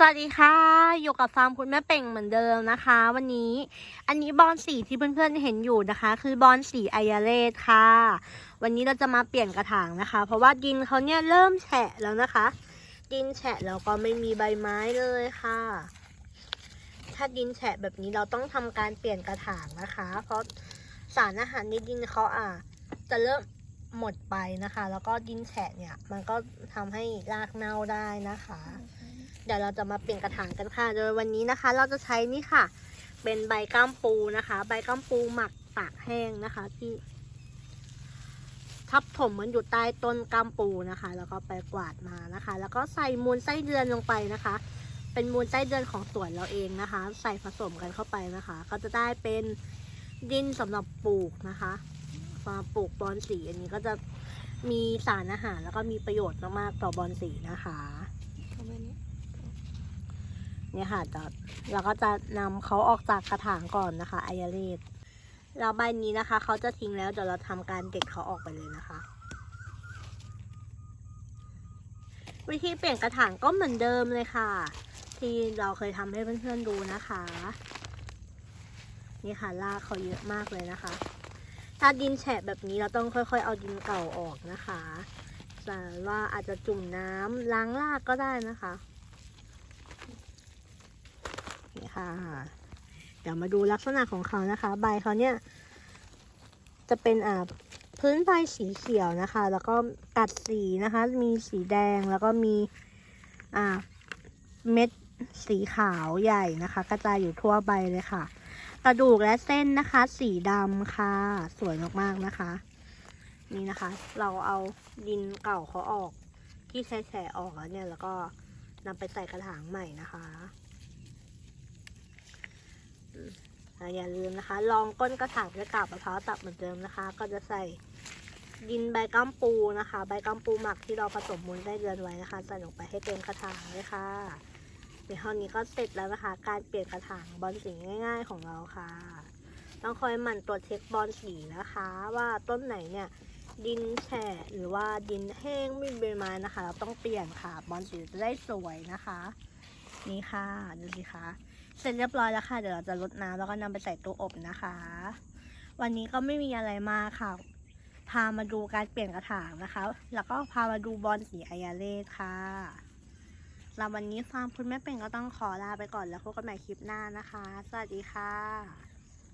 สวัสดีค่ะ อยู่กับฟาร์มคุณแม่เป่งเหมือนเดิมนะคะ วันนี้อันนี้บอลสีที่เพื่อนๆเห็นอยู่นะคะ คือบอลสีไอยาเลสค่ะ วันนี้เราจะมาเปลี่ยนกระถางนะคะ เพราะว่าดินเขาเนี่ยเริ่มแฉะแล้วนะคะ ดินแฉะแล้วก็ไม่มีใบไม้เลยค่ะ ถ้าดินแฉะแบบนี้เราต้องทำการเปลี่ยนกระถางนะคะ เพราะสารอาหารในดินเขาอะจะเริ่มหมดไปนะคะ แล้วก็ดินแฉะเนี่ยมันก็ทำให้รากเน่าได้นะคะ เดี๋ยวเราจะมาเปลี่ยนกระถางกันค่ะ โดยวันนี้นะคะ เราจะใช้นี่ค่ะ เป็นใบก้ามปูนะคะ ใบก้ามปูหมักตากแห้งนะคะ ที่ ทับถมมันอยู่ใต้ต้นก้ามปูนะคะ แล้วก็ไปกวาดมานะคะ แล้วก็ใส่มูลไส้เดือนลงไปนะคะ เป็นมูลไส้เดือนของสวนเราเองนะคะ ใส่ผสมกันเข้าไปนะคะ ก็จะได้เป็นดินสำหรับปลูกนะคะมาปลูกบอนสีอันนี้ก็จะมีสารอาหารแล้วก็มีประโยชน์มากๆต่อบอนสีนะคะ เนี่ยค่ะจะเราก็จะนำเขาออกจากกระถางก่อนนะคะไอยาเลสแล้วใบนี้นะคะเขาจะทิ้งแล้วเดี๋ยวเราทำการเด็ดเขาออกไปเลยนะคะ วิธีเปลี่ยนกระถางก็เหมือนเดิมเลยค่ะ ที่เราเคยทำให้เพื่อนๆดูนะคะ นี่ค่ะรากเขาเยอะมากเลยนะคะ ถ้าดินแฉะแบบนี้เราต้องค่อย ๆ เอาดินเก่าออกนะคะแต่ว่าอาจจะจุ่มน้ำล้างรากก็ได้นะคะ นี่ ค่ะ เดี๋ยวมาดูลักษณะของเขานะคะ ใบเขาเนี่ย จะเป็นอ่าพื้นใบสีเขียวนะคะ แล้วก็กัดสีนะคะ มีสีแดงแล้วก็มีอ่าเม็ดสีขาวใหญ่นะคะ กระจายอยู่ทั่วใบเลยค่ะ กระดูกและเส้นนะคะ สีดำค่ะ สวยมากๆนะคะ นี่นะคะ เราเอาดินเก่าเขาออก ที่แฉะออกแล้วเนี่ย แล้วก็นำไปใส่กระถางใหม่นะคะ อะอย่าลืมนะคะ ลองก้นกระถางด้วยกาบมะพร้าวตับเหมือนเดิมนะคะ ก็จะใส่ดินใบกัมปูนะคะ ใบกัมปูหมักที่เราผสมมูลได้เดือนไว้นะคะใส่ลงไปให้เต็มกระถางเลยค่ะเดี๋ยวเท่านี้ก็เสร็จแล้วนะคะ การเปลี่ยนกระถางบอลสีง่าย ๆ ของเราค่ะ ต้องคอยหมั่นตรวจเช็คบอลสีนะคะ ว่าต้นไหนเนี่ยดินแฉะหรือว่าดินแห้งไม่มีใบไม้นะคะ เราต้องเปลี่ยนค่ะ บอลสีจะได้สวยนะคะ นี่ค่ะดูสิคะ เสร็จเรียบร้อยแล้วค่ะ เดี๋ยวเราจะลดน้ำแล้วก็นำไปใส่ตู้อบนะคะ วันนี้ก็ไม่มีอะไรมากค่ะ พามาดูการเปลี่ยนกระถางนะคะ แล้วก็พามาดูบอลสีอายาเล่ค่ะเราวันนี้ฟาร์มคุณแม่เป็นก็ต้องขอลาไปก่อนแล้วพบกันใหม่คลิปหน้านะคะ สวัสดีค่ะ